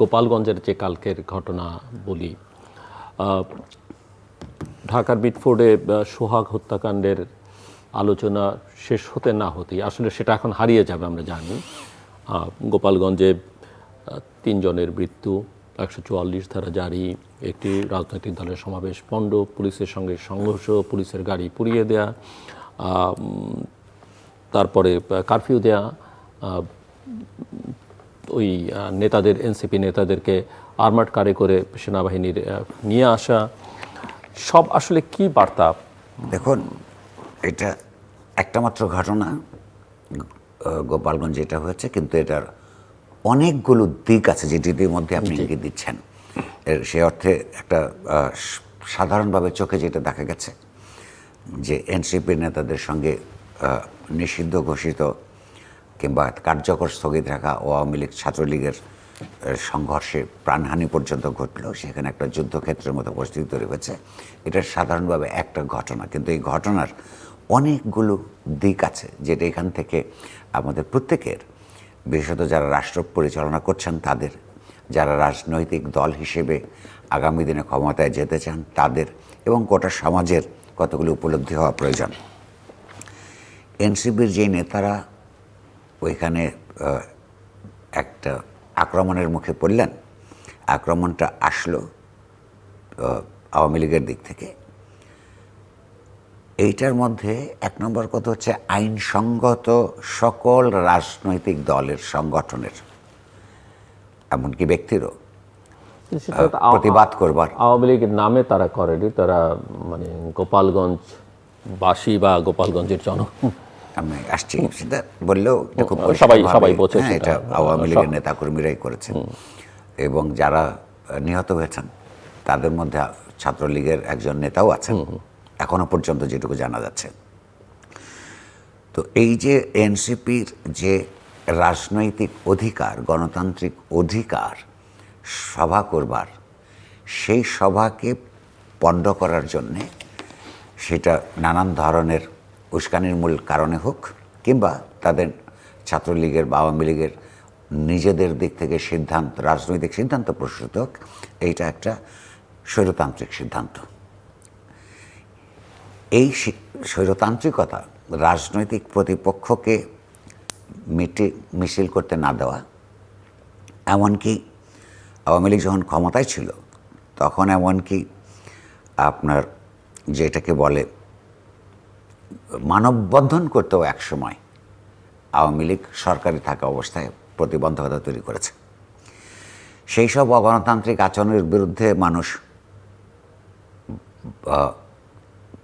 গোপালগঞ্জের যে কালকের ঘটনা বলি ঢাকার বিটফোর্ডে সোহাগ হত্যাকাণ্ডের আলোচনা শেষ হতে না হতেই, আসলে সেটা এখন হারিয়ে যাবে আমরা জানি গোপালগঞ্জে তিনজনের মৃত্যু, একশো চুয়াল্লিশ ধারা জারি, একটি রাজনৈতিক দলের সমাবেশ, পণ্ড পুলিশের সঙ্গে সংঘর্ষ, পুলিশের গাড়ি পুড়িয়ে দেয়া তারপরে কারফিউ দেয়া ওই নেতাদের এনসিপি নেতাদেরকে আর্মার্ড কারে করে সেনাবাহিনীর নিয়ে আসা। সব আসলে কি বার্তা? দেখুন এটা একটা মাত্র ঘটনা গোপালগঞ্জে এটা হয়েছে কিন্তু এটার অনেকগুলো দিক আছে যেটির মধ্যে আপনি ইঙ্গিত দিচ্ছেন। এর সে অর্থে একটা সাধারণভাবে চোখে যেটা দেখা গেছে যে এনসিপির নেতাদের সঙ্গে নিষিদ্ধ ঘোষিত কিংবা কার্যকর স্থগিত রাখা আওয়ামী লীগ ছাত্রলীগের সংঘর্ষে প্রাণহানি পর্যন্ত ঘটলো। সেখানে একটা যুদ্ধক্ষেত্রের মতো পরিস্থিতি তৈরি হয়েছে। এটা সাধারণভাবে একটা ঘটনা। কিন্তু এই ঘটনার অনেকগুলো দিক আছে যেটা এখান থেকে আমাদের প্রত্যেকের, বিশেষত যারা রাষ্ট্র পরিচালনা করছেন তাদের, যারা রাজনৈতিক দল হিসেবে আগামী দিনে ক্ষমতায় যেতে চান তাদের এবং গোটা সমাজের কতগুলো উপলব্ধি হওয়া প্রয়োজন। এনসিপির যে নেতারা ওইখানে একটা আক্রমণের মুখে পড়লেন। আক্রমণটা আসলো আওয়ামী লীগের দিক থেকে। এইটার মধ্যে এক নম্বর কথা হচ্ছে আইনসঙ্গত সকল রাজনৈতিক দলের সংগঠনের এমনকি ব্যক্তিরও প্রতিবাদ করবার। আওয়ামী লীগের নামে তারা করেনি তারা মানে গোপালগঞ্জ বাসী বা গোপালগঞ্জের জন আমি আসছি সেটা বললেও এটা খুব সবাই- সবাই হ্যাঁ, এটা আওয়ামী লীগের নেতাকর্মীরাই করেছেন। এবং যারা নিহত হয়েছেন তাদের মধ্যে ছাত্রলীগের একজন নেতাও আছেন। এখনও পর্যন্ত যেটুকু জানা যাচ্ছে। তো এই যে এনসিপির যে রাজনৈতিক অধিকার গণতান্ত্রিক অধিকার সভা করবার সেই সভাকে পণ্ড করার জন্যে সেটা নানান ধরনের উস্কানির মূল কারণে হোক কিংবা তাদের ছাত্রলীগের বা আওয়ামী লীগের নিজেদের দিক থেকে সিদ্ধান্ত, রাজনৈতিক সিদ্ধান্ত প্রস্তুত হোক, এইটা একটা স্বৈরতান্ত্রিক সিদ্ধান্ত। এই স্বৈরতান্ত্রিকতা রাজনৈতিক প্রতিপক্ষকে মিটি, মিছিল করতে না দেওয়া, এমনকি আওয়ামী লীগ যখন ক্ষমতায় ছিল, তখন এমনকি আপনার যেটাকে বলে মানববন্ধন করতেও এক সময় আওয়ামী লীগ সরকারি থাকা অবস্থায় প্রতিবন্ধকতা তৈরি করেছে। সেই সব অগণতান্ত্রিক আচরণের বিরুদ্ধে মানুষ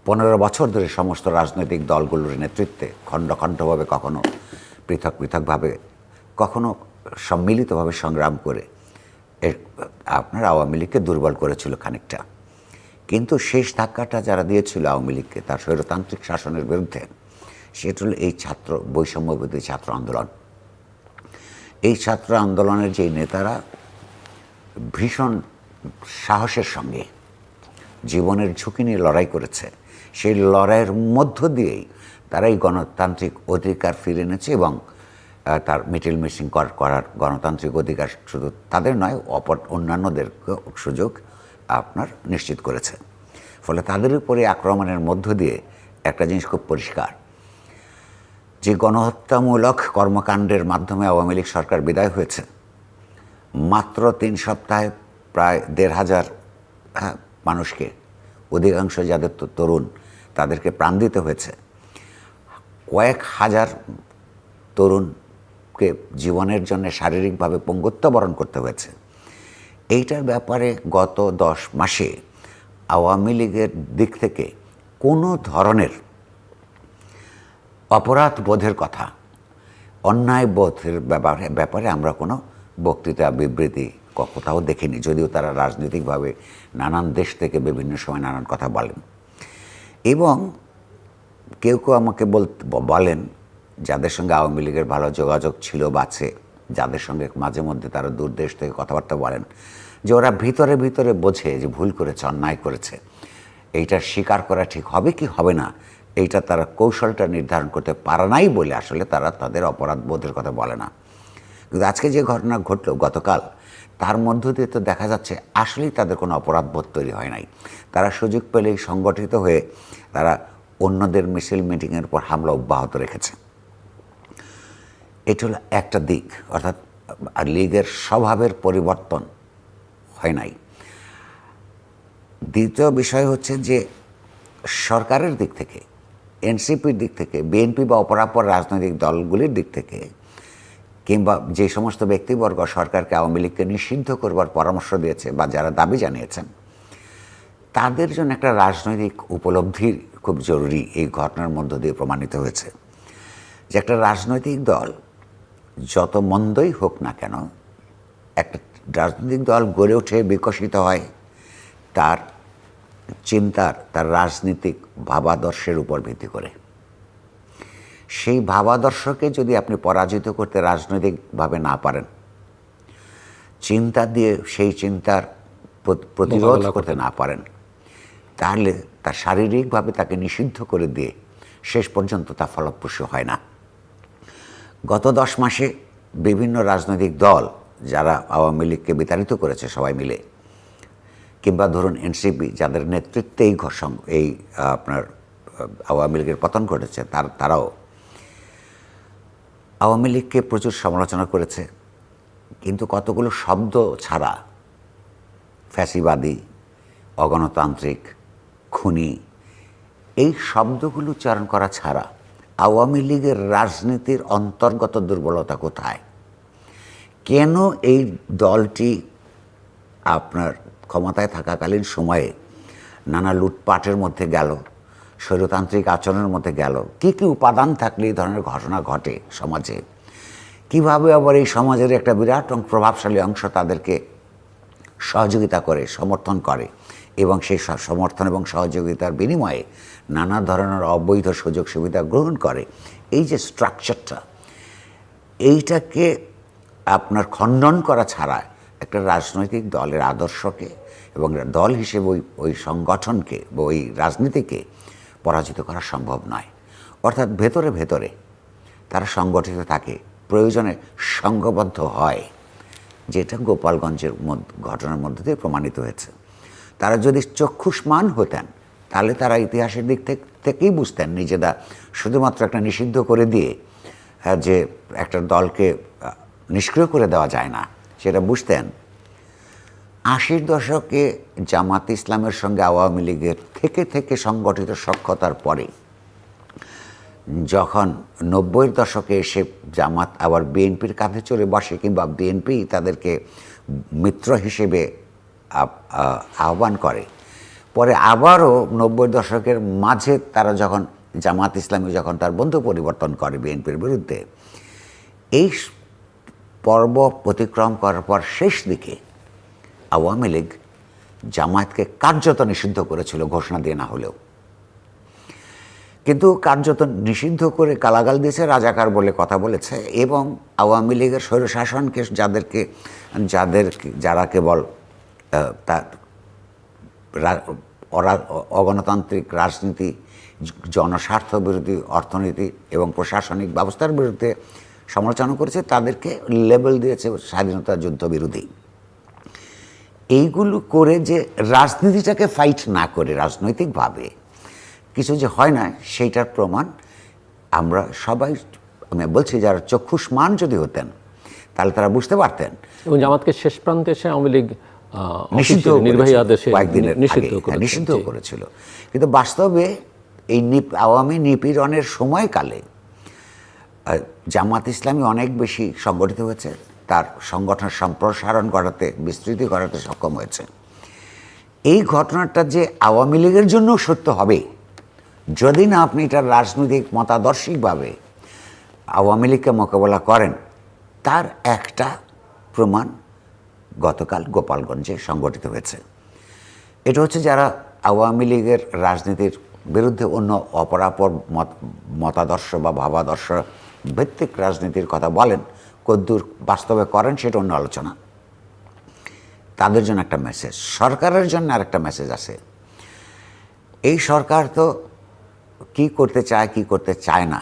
পনেরো বছর ধরে সমস্ত রাজনৈতিক দলগুলোর নেতৃত্বে খণ্ড খণ্ডভাবে কখনো পৃথক পৃথকভাবে, কখনো সম্মিলিতভাবে সংগ্রাম করে আপনার আওয়ামী লীগকে দুর্বল করেছিল খানিকটা। কিন্তু শেষ ধাক্কাটা যারা দিয়েছিল আওয়ামী লীগকে, তার স্বৈরতান্ত্রিক শাসনের বিরুদ্ধে, সেটা হল এই ছাত্র, বৈষম্যবিরোধী ছাত্র আন্দোলন। এই ছাত্র আন্দোলনের যে নেতারা ভীষণ সাহসের সঙ্গে জীবনের ঝুঁকি নিয়ে লড়াই করেছে, সেই লড়াইয়ের মধ্য দিয়েই তারা এই গণতান্ত্রিক অধিকার ফিরে এনেছে এবং তার মিটিল মিসিং করার গণতান্ত্রিক অধিকার শুধু তাদের নয়, অপর অন্যান্যদের সুযোগ আপনার নিশ্চিত করেছে। ফলে তাদের উপরে আক্রমণের মধ্য দিয়ে একটা জিনিস খুব পরিষ্কার। যে গণহত্যামূলক কর্মকাণ্ডের মাধ্যমে আওয়ামী লীগ সরকার বিদায় হয়েছে মাত্র তিন সপ্তাহে প্রায় দেড় হাজার হ্যাঁ, মানুষকে অধিকাংশ যাদের তরুণ তাদেরকে প্রাণ দিতে হয়েছে। কয়েক হাজার তরুণকে জীবনের জন্য শারীরিকভাবে পঙ্গুত্ব বরণ করতে হয়েছে। এইটার ব্যাপারে গত দশ মাসে আওয়ামী লীগের দিক থেকে কোনো ধরনের অপরাধ বোধের কথা, অন্যায় বোধের ব্যাপারে ব্যাপারে আমরা কোনো বক্তৃতা, বিবৃতি কোথাও দেখিনি, যদিও তারা রাজনৈতিকভাবে নানান দেশ থেকে বিভিন্ন সময় নানান কথা বলেন। এবং কেউ কেউ আমাকে বল, বলেন, যাদের সঙ্গে আওয়ামী লীগের ভালো যোগাযোগ ছিল বাছে যাদের সঙ্গে মাঝে মধ্যে তারা দূর দেশ থেকে কথাবার্তা বলেন, যে ওরা ভিতরে ভিতরে বোঝে যে ভুল করেছে, অন্যায় করেছে। এইটা স্বীকার করা ঠিক হবে কি হবে না, এইটা তারা কৌশলটা নির্ধারণ করতে পারে নাই বলে আসলে তারা তাদের অপরাধ বোধের কথা বলে না। কিন্তু আজকে যে ঘটনা ঘটলো গতকাল, তার মধ্য দিয়ে তো দেখা যাচ্ছে আসলেই তাদের কোনো অপরাধবোধ তৈরি হয় নাই। তারা সুযোগ পেলেই সংগঠিত হয়ে তারা অন্যদের মিছিল মিটিংয়ের উপর হামলা অব্যাহত রেখেছে। এটা হলো একটা দিক, অর্থাৎ লীগের স্বভাবের পরিবর্তন হয় নাই। দ্বিতীয় বিষয় হচ্ছে যে সরকারের দিক থেকে, এনসিপির দিক থেকে, বিএনপি বা অপরাপর রাজনৈতিক দলগুলির দিক থেকে, কিংবা যে সমস্ত ব্যক্তিবর্গ সরকারকে আওয়ামী লীগকে নিষিদ্ধ করবার পরামর্শ দিয়েছে বা যারা দাবি জানিয়েছেন, তাদের জন্য একটা রাজনৈতিক উপলব্ধি খুব জরুরি এই ঘটনার মধ্য দিয়ে প্রমাণিত হয়েছে যে একটা রাজনৈতিক দল যত মন্দই হোক না কেন একটা রাজনৈতিক দল গড়ে ওঠে বিকশিত হয় তার চিন্তার তার রাজনীতিক ভাবাদর্শের উপর ভিত্তি করে। সেই ভাবাদর্শকে যদি আপনি পরাজিত করতে রাজনৈতিকভাবে না পারেন চিন্তা দিয়ে সেই চিন্তার প্র- প্রতিরোধ করতে না পারেন তাহলে তার শারীরিকভাবে তাকে নিষিদ্ধ করে দিয়ে শেষ পর্যন্ত তা ফলপ্রসূ হয় না। গত দশ মাসে বিভিন্ন রাজনৈতিক দল যারা আওয়ামী লীগকে বিতাড়িত করেছে সবাই মিলে, কিংবা ধরুন এনসিপি, যাদের নেতৃত্বে এই এই আপনার আওয়ামী লীগের পতন ঘটেছে, তার, তারাও আওয়ামী লীগকে প্রচুর সমালোচনা করেছে। কিন্তু কতগুলো শব্দ ছাড়া ফ্যাসিবাদী, অগণতান্ত্রিক, খুনি, এই শব্দগুলো উচ্চারণ করা ছাড়া আওয়ামী লীগের রাজনীতির অন্তর্গত দুর্বলতা কোথায়? কেন এই দলটি আপনার ক্ষমতায় থাকাকালীন সময়ে নানা লুটপাটের মধ্যে গেল, স্বৈরতান্ত্রিক আচরণের মধ্যে গেল? কী কী উপাদান থাকলে এই ধরনের ঘটনা ঘটে সমাজে? কীভাবে আবার এই সমাজের একটা বিরাট প্রভাবশালী অংশ তাদেরকে সহযোগিতা করে, সমর্থন করে? এবং সেই সমর্থন এবং সহযোগিতার বিনিময়ে নানা ধরনের অবৈধ সুযোগ সুবিধা গ্রহণ করে। এই যে স্ট্রাকচারটা এইটাকে আপনার খণ্ডন করা ছাড়া একটা রাজনৈতিক দলের আদর্শকে এবং দল হিসেবে ওই ওই সংগঠনকে বা ওই রাজনীতিকে পরাজিত করা সম্ভব নয়। অর্থাৎ ভেতরে ভেতরে তারা সংগঠিত থাকে, প্রয়োজনে সংঘবদ্ধ হয়, যেটা গোপালগঞ্জের ঘটনার মধ্যে দিয়ে প্রমাণিত হয়েছে। তারা যদি চক্ষুষ্মান হতেন তাহলে তারা ইতিহাসের দিক থেকে থেকেই বুঝতেন নিজেরা। শুধুমাত্র একটা নিষিদ্ধ করে দিয়ে হ্যাঁ, যে একটা দলকে নিষ্ক্রিয় করে দেওয়া যায় না সেটা বুঝতেন। আশির দশকে জামাত ইসলামের সঙ্গে আওয়ামী লীগের থেকে থেকে সংগঠিত সক্ষতার পরে যখন নব্বইয়ের দশকে এসে জামাত আবার বিএনপির কাঁধে চলে বসে কিংবা বিএনপি তাদেরকে মিত্র হিসেবে আহ্বান করে। পরে আবারও নব্বই দশকের মাঝে তারা যখন জামাত ইসলামী যখন তার বন্ধু পরিবর্তন করে বিএনপির বিরুদ্ধে, এই পর্ব অতিক্রম করার পর শেষ দিকে আওয়ামী লীগ জামায়াতকে কার্যত নিষিদ্ধ করেছিল ঘোষণা দিয়ে না হলেও। কিন্তু কার্যত নিষিদ্ধ করে কালাগাল দিয়েছে রাজাকার বলে কথা বলেছে এবং আওয়ামী লীগের স্বৈরশাসনকে যাদেরকে যাদের যারা কেবল তার অগণতান্ত্রিক রাজনীতি জনস্বার্থ বিরোধী অর্থনীতি এবং প্রশাসনিক ব্যবস্থার বিরুদ্ধে সমালোচনা করেছে, তাদেরকে লেবেল দিয়েছে স্বাধীনতা যুদ্ধ বিরোধী। এইগুলো করে যে রাজনীতিটাকে ফাইট না করে রাজনৈতিকভাবে, কিছু যে হয় না, সেইটার প্রমাণ আমরা সবাই, আমি বলছি যারা চক্ষুষ্মান যদি হতেন, তাহলে তারা বুঝতে পারতেন। এবং জামাতকে শেষ প্রান্তে এসে আওয়ামী লীগ নিষিদ্ধ নির্বাহী আদেশে কয়েকদিনের নিষিদ্ধ হ্যাঁ, নিষিদ্ধ করেছিল। কিন্তু বাস্তবে এই আওয়ামী নিপীড়নের সময়কালে জামাত ইসলামী অনেক বেশি সংগঠিত হয়েছে। তার সংগঠন সম্প্রসারণ করাতে বিস্তৃতি করাতে সক্ষম হয়েছে। এই ঘটনাটা যে আওয়ামী লীগের জন্য সত্য হবে যদি না আপনি এটার রাজনৈতিক মতাদর্শিকভাবে আওয়ামী লীগকে মোকাবেলা করেন তার একটা প্রমাণ গতকাল গোপালগঞ্জে সংগঠিত হয়েছে। এটা হচ্ছে যারা আওয়ামী লীগের রাজনীতির বিরুদ্ধে অন্য অপরাপর মত, মতাদর্শ বা ভাবাদর্শ ভিত্তিক রাজনীতির কথা বলেন, কদ্দূর বাস্তবে করেন সেটা অন্য আলোচনা। তাদের জন্য একটা মেসেজ সরকারের জন্য আরেকটা মেসেজ আছে। এই সরকার তো কি করতে চায়, কি করতে চায় না,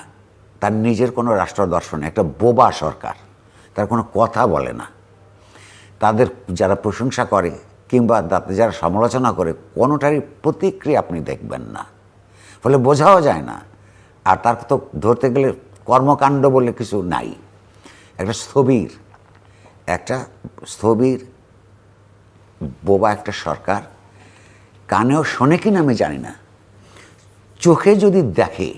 তার নিজের কোনো রাষ্ট্র দর্শন একটা বোবা সরকার, তার কোনো কথা বলে না। তাদের যারা প্রশংসা করে কিংবা তাদের যারা সমালোচনা করে, কোনোটারই প্রতিক্রিয়া আপনি দেখবেন না। ফলে বোঝাও যায় না। আর তার তো ধরতে গেলে কর্মকাণ্ড বলে কিছু নাই। একটা স্থবির একটা স্থবির বোবা একটা সরকার কানেও শোনে কিনা আমি জানি না। চোখে যদি দেখে,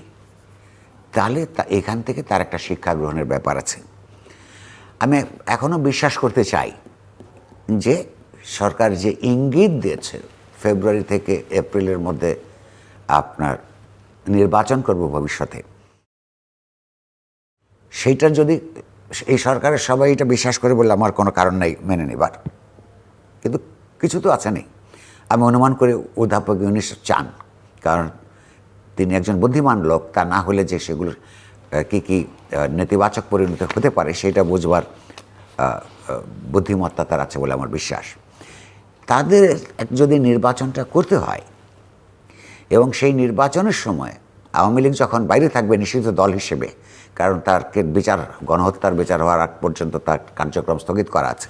তাহলে তা এখান থেকে তার একটা শিক্ষা গ্রহণের ব্যাপার আছে। আমি এখনও বিশ্বাস করতে চাই যে সরকার যে ইঙ্গিত দিয়েছে ফেব্রুয়ারি থেকে এপ্রিলের মধ্যে আপনার নির্বাচন করব ভবিষ্যতে, সেইটা যদি এই সরকারের সবাই এটা বিশ্বাস করে বললে আমার কোনো কারণ নাই মেনে নেবার। কিন্তু কিছু তো আছে নেই। আমি অনুমান করে অধ্যাপক ইউনিস চান, কারণ তিনি একজন বুদ্ধিমান লোক, তা না হলে যে সেগুলোর কী কি নেতিবাচক পরিণত হতে পারে সেটা বুঝবার বুদ্ধিমত্তা তার আছে বলে আমার বিশ্বাস। তাদের যদি নির্বাচনটা করতে হয় এবং সেই নির্বাচনের সময় আওয়ামী লীগ যখন বাইরে থাকবে নিষিদ্ধ দল হিসেবে, কারণ তার বিচার, গণহত্যার বিচার হওয়ার আগ পর্যন্ত তার কার্যক্রম স্থগিত করা আছে।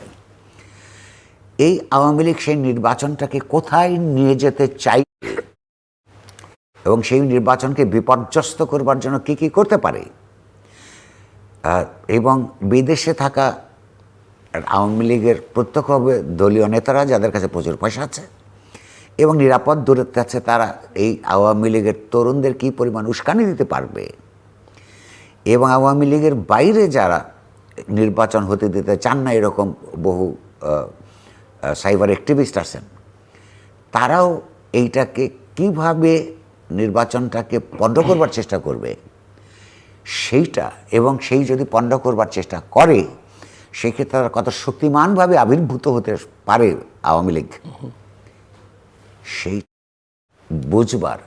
এই আওয়ামী লীগ সেই নির্বাচনটাকে কোথায় নিয়ে যেতে চাই এবং সেই নির্বাচনকে বিপর্যস্ত করবার জন্য কি কি করতে পারে? এবং বিদেশে থাকা আওয়ামী লীগের প্রত্যক্ষভাবে দলীয় নেতারা যাদের কাছে প্রচুর পয়সা আছে এবং নিরাপদ দূরত্বে আছে তারা এই আওয়ামী লীগের তরুণদের কী পরিমাণ উস্কানি দিতে পারবে? এবং আওয়ামী লীগের বাইরে যারা নির্বাচন হতে দিতে চান না এরকম বহু সাইবার অ্যাক্টিভিস্ট আছেন, তারাও এইটাকে কীভাবে নির্বাচনটাকে পণ্ড করবার চেষ্টা করবে? সেইটা এবং সেই যদি পণ্ড করবার চেষ্টা করে সেক্ষেত্রে তারা কত শক্তিমানভাবে আবির্ভূত হতে পারে আওয়ামী লীগ। সেই বুঝবার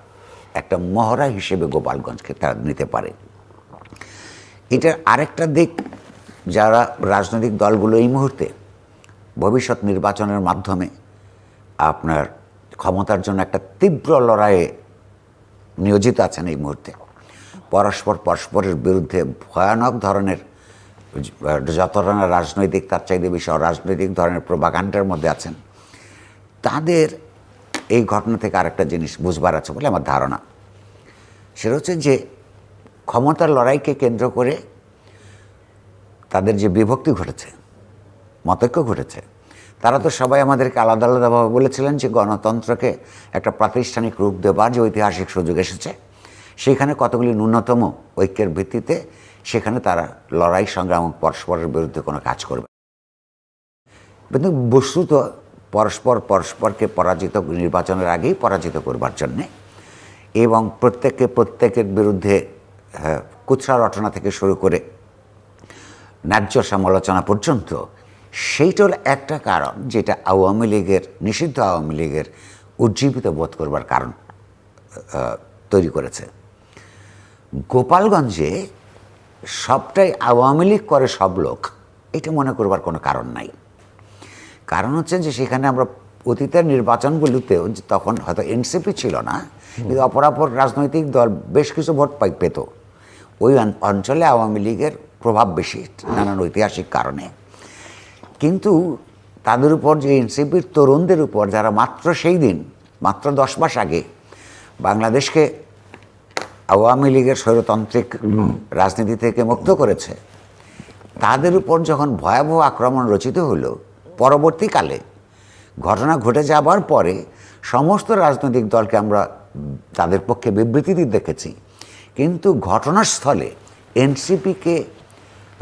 একটা মহড়া হিসেবে গোপালগঞ্জকে তারা নিতে পারে। এটার আরেকটা দিক, যারা রাজনৈতিক দলগুলো এই মুহূর্তে ভবিষ্যৎ নির্বাচনের মাধ্যমে আপনার ক্ষমতার জন্য একটা তীব্র লড়াইয়ে নিয়োজিত আছেন এই মুহূর্তে। পরস্পর পরস্পরের বিরুদ্ধে ভয়ানক ধরনের যত ধরনের রাজনৈতিক তার চাইতে বেশি রাজনৈতিক ধরনের প্রবাগান্ডের মধ্যে আছেন, তাদের এই ঘটনা থেকে আরেকটা জিনিস বুঝবার আছে বলে আমার ধারণা। সেটা হচ্ছে যে ক্ষমতার লড়াইকে কেন্দ্র করে তাদের যে বিভক্তি ঘটেছে, মতৈক্য ঘটেছে, তারা তো সবাই আমাদেরকে আলাদা আলাদাভাবে বলেছিলেন যে গণতন্ত্রকে একটা প্রাতিষ্ঠানিক রূপ দেবার যে ঐতিহাসিক সুযোগ এসেছে, সেখানে কতগুলি ন্যূনতম ঐক্যের ভিত্তিতে সেখানে তারা লড়াই সংগ্রাম পরস্পরের বিরুদ্ধে কোনো কাজ করবে কিন্তু বস্তুত পরস্পর পরস্পরকে পরাজিত নির্বাচনের আগেই পরাজিত করবার জন্যে এবং প্রত্যেককে প্রত্যেকের বিরুদ্ধে হ্যাঁ, কুৎসা রটনা থেকে শুরু করে ন্যায্য সমালোচনা পর্যন্ত সেইটা হলো একটা কারণ যেটা আওয়ামী লীগের নিষিদ্ধ আওয়ামী লীগের উজ্জীবিত বোধ করবার কারণ তৈরি করেছে। গোপালগঞ্জে সবটাই আওয়ামী লীগ করে সব লোক এটা মনে করবার কোনো কারণ নাই। কারণ হচ্ছে যে সেখানে আমরা অতীতের নির্বাচনগুলিতেও যে তখন হয়তো এনসিপি ছিল না কিন্তু অপরাপর রাজনৈতিক দল বেশ কিছু ভোট পাই পেত। ওই অঞ্চলে আওয়ামী লীগের প্রভাব বেশি নানান ঐতিহাসিক কারণে। কিন্তু তাদের উপর যে এনসিপির তরুণদের উপর যারা মাত্র সেই দিন মাত্র দশ মাস আগে বাংলাদেশকে আওয়ামী লীগের স্বৈরতান্ত্রিক রাজনীতি থেকে মুক্ত করেছে। তাদের উপর যখন ভয়াবহ আক্রমণ রচিত হলো পরবর্তীকালে ঘটনা ঘটে যাবার পরে সমস্ত রাজনৈতিক দলকে আমরা তাদের পক্ষে বিবৃতি দিয়ে দেখেছি। কিন্তু ঘটনাস্থলে এনসিপিকে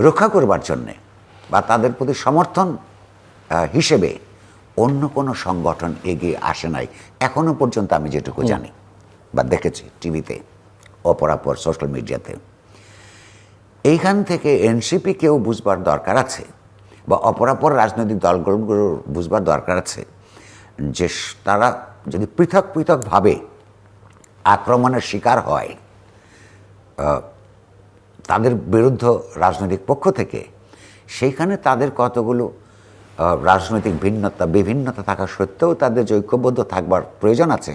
রক্ষা করবার জন্যে বা তাদের প্রতি সমর্থন হিসেবে অন্য কোনো সংগঠন এগিয়ে আসে নাই। এখনও পর্যন্ত আমি যেটুকু জানি বা দেখেছি টিভিতে। অপরাপর সোশ্যাল মিডিয়াতে এইখান থেকে এনসিপি কেউ বুঝবার দরকার আছে বা অপরাপর রাজনৈতিক দলগুলোর বুঝবার দরকার আছে যে তারা যদি পৃথক পৃথকভাবে আক্রমণের শিকার হয় তাদের বিরুদ্ধ রাজনৈতিক পক্ষ থেকে সেইখানে তাদের কতগুলো রাজনৈতিক ভিন্নতা বিভিন্নতা থাকা সত্ত্বেও তাদের যে ঐক্যবদ্ধ থাকবার প্রয়োজন আছে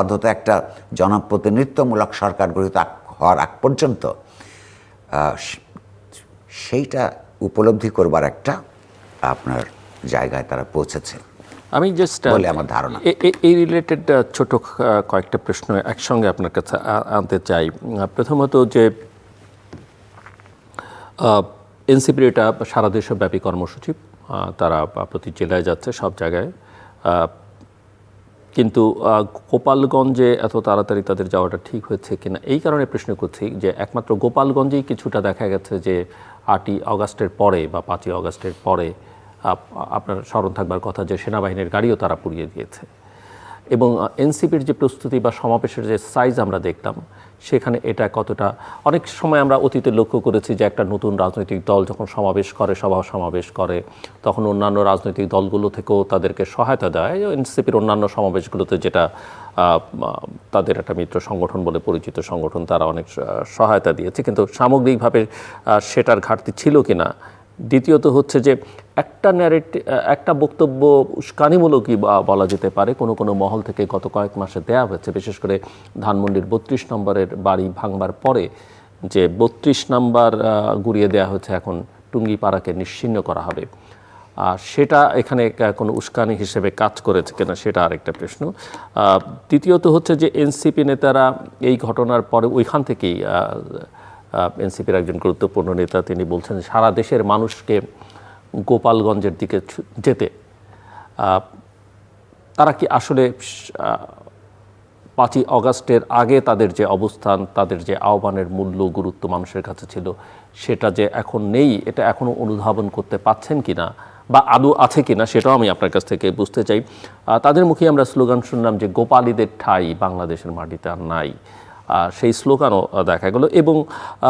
অন্তত একটা জনপ্রতিনিধিত্বমূলক সরকার গঠিত হওয়ার আগ পর্যন্ত সেইটা উপলব্ধি করবার একটা আপনার জায়গায় তারা পৌঁছেছে আমি জাস্ট বলে আমার ধারণা। এই রিলেটেড ছোট কয়েকটা প্রশ্ন একসঙ্গে আপনার কাছে আনতে চাই প্রথমত যে এনসিপির এটা সারা দেশব্যাপী কর্মসূচি তারা প্রতি জেলায় যাচ্ছে সব জায়গায়। কিন্তু গোপালগঞ্জে এত তাড়াতাড়ি তাদের যাওয়াটা ঠিক হয়েছে কিনা, এই কারণে প্রশ্ন করছি যে একমাত্র গোপালগঞ্জেই কিছুটা দেখা গেছে যে আটই আগস্টের পরে বা পাঁচই আগস্টের পরে আপ- আপনার স্মরণ থাকবার কথা যে সেনাবাহিনীর গাড়িও তারা পুড়িয়ে দিয়েছে। এবং এনসিপির যে প্রস্তুতি বা সমাবেশের যে সাইজ আমরা দেখলাম সেখানে এটা কতটা, অনেক সময় আমরা অতীতে লক্ষ্য করেছি যে একটা নতুন রাজনৈতিক দল যখন সমাবেশ করে, সভা সমাবেশ করে, তখন অন্যান্য রাজনৈতিক দলগুলো থেকেও তাদেরকে সহায়তা দেয়। এনসিপির অন্যান্য সমাবেশগুলোতে যেটা তাদের একটা মিত্র সংগঠন বলে পরিচিত সংগঠন, তারা অনেক সহায়তা দিয়েছে। কিন্তু সামগ্রিকভাবে সেটার ঘাটতি ছিল কিনা দ্বিতীয়ত হচ্ছে যে একটা ন্যারেট একটা বক্তব্য উস্কানিমূলকই বলা যেতে পারে। কোনো কোনো মহল থেকে গত কয়েক মাসে দেয়া হয়েছে, বিশেষ করে ধানমন্ডির বত্রিশ নম্বরের বাড়ি ভাঙবার পরে যে বত্রিশ নাম্বার গুড়িয়ে দেয়া হচ্ছে এখন টুঙ্গিপাড়াকে নিশ্চিহ্ন করা হবে। আর সেটা এখানে কোনো উস্কানি হিসেবে কাজ করেছে কিনা সেটা আরেকটা প্রশ্ন। দ্বিতীয়ত হচ্ছে যে এনসিপি নেতারা এই ঘটনার পরে ওইখান থেকেই এনসিপির একজন গুরুত্বপূর্ণ নেতা, তিনি বলছেন সারা দেশের মানুষকে গোপালগঞ্জের দিকে যেতে তারা কি আসলে পাঁচই অগাস্টের আগে তাদের যে অবস্থান, তাদের যে আহ্বানের মূল্য, গুরুত্ব মানুষের কাছে ছিল, সেটা যে এখন নেই, এটা এখনও অনুধাবন করতে পাচ্ছেন কিনা বা আদৌ আছে কি না সেটাও আমি আপনার কাছ থেকে বুঝতে চাই। তাদের মুখে আমরা স্লোগান শুনলাম যে গোপালীদের ঠাই বাংলাদেশের মাটিতে আর নাই। সেই স্লোগানও দেখা গেল এবং